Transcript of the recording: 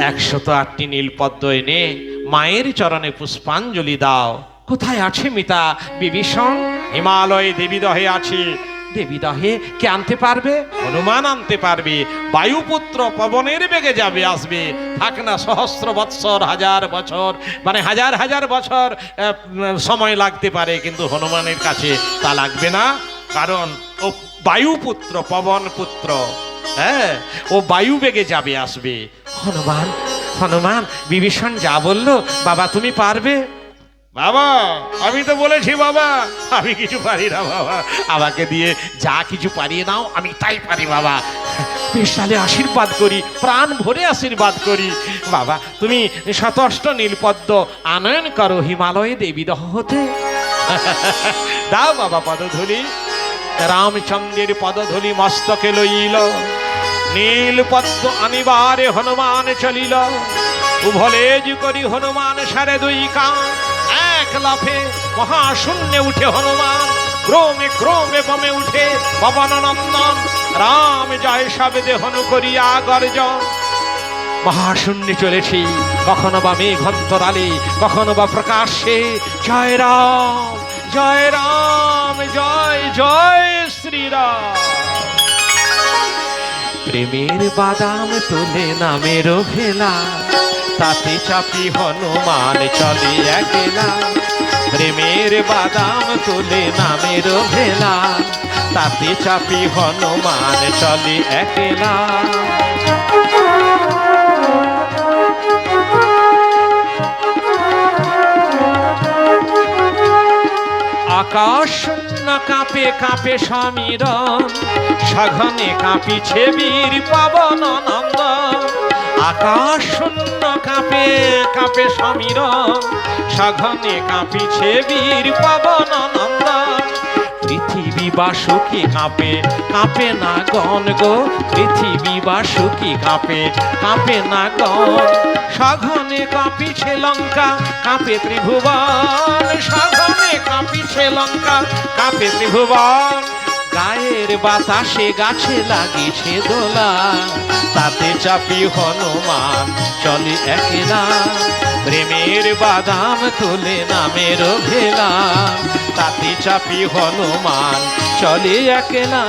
একশত আটটি নীলপদ্ম এনে মায়ের চরণে পুষ্পাঞ্জলি দাও। কোথায় আছে মিতা? বিভীষণ, হিমালয়ে দেবীদহে আছে। দেবীদহে কে আনতে পারবে? হনুমান আনতে পারবে। বায়ুপুত্র পবনের বেগে যাবে, আসবে। থাক না সহস্র বৎসর, হাজার বছর মানে হাজার হাজার বছর সময় লাগতে পারে, কিন্তু হনুমানের কাছে তা লাগবে না। কারণ ও বায়ুপুত্র পবন পুত্র হ্যাঁ ও বায়ু বেগে যাবে, আসবে। হনুমান হনুমান, বিভীষণ যা বলল, বাবা তুমি পারবে? বাবা, আমি তো বলেছি বাবা। আমি কিছু পারি না বাবা। আমাকে দিয়ে যা কিছু পারিয়ে নাও, আমি তাই পারি বাবা। বেশ তাহলে আশীর্বাদ করি, প্রাণ ভরে আশীর্বাদ করি। বাবা, তুমি শতষ্ট নীলপদ্ম আনয়ন করো, হিমালয়ে দেবী দহ হতে। দাও বাবা পদধূলি। রামচন্দ্রের পদধূলি মস্তকে লইল। নীল পদ্ম আনিবারে হনুমান চলিল। উভলেজ করি হনুমান সারে দুই কান। এক লাফে মহাশূন্যে উঠে হনুমান। ক্রমে ক্রমে বমে উঠে পবন নন্দন। রাম জয় সাবেদে হনু করিয়া গর্জন। মহাশূন্যে চলেছি, কখনো বা মেঘন্তরালে, কখনো বা প্রকাশ্যে। জয় রাম জয় রাম, জয় জয় শ্রীরাম। প্রেমের বাদাম তুলে নামের ভেলা তাতে চাপি হনুমান চলে একলা। প্রেমের বাদাম তুলে নামের ভেলা তাতে চাপি হনুমান চলে একলা। আকাশ শূন্য কাঁপে কাঁপে সমীরণ সঘনে কাঁপিছে বীর পবন নন্দ আকাশ শূন্য কাঁপে কাঁপে সমীরণ সঘনে কাঁপিছে বীর পবন নন্দ পৃথিবী বাসুকি কাঁপে কাঁপে না গণ গো। পৃথিবী বাসুকি কাঁপে কাঁপে না গণ। সঘনে কাঁপিছে লঙ্কা, কাঁপে ত্রিভুবন। সঘনে লঙ্কা কাপে ত্রিভুবন, গায়ের বাতাসে গাছে লাগিছে দোলা। তাতে চাপি হনুমান, চলে একলা। প্রেমের বাদাম তুলে নামের ভেলা। তাতে চাপি হনুমান, চলে একলা।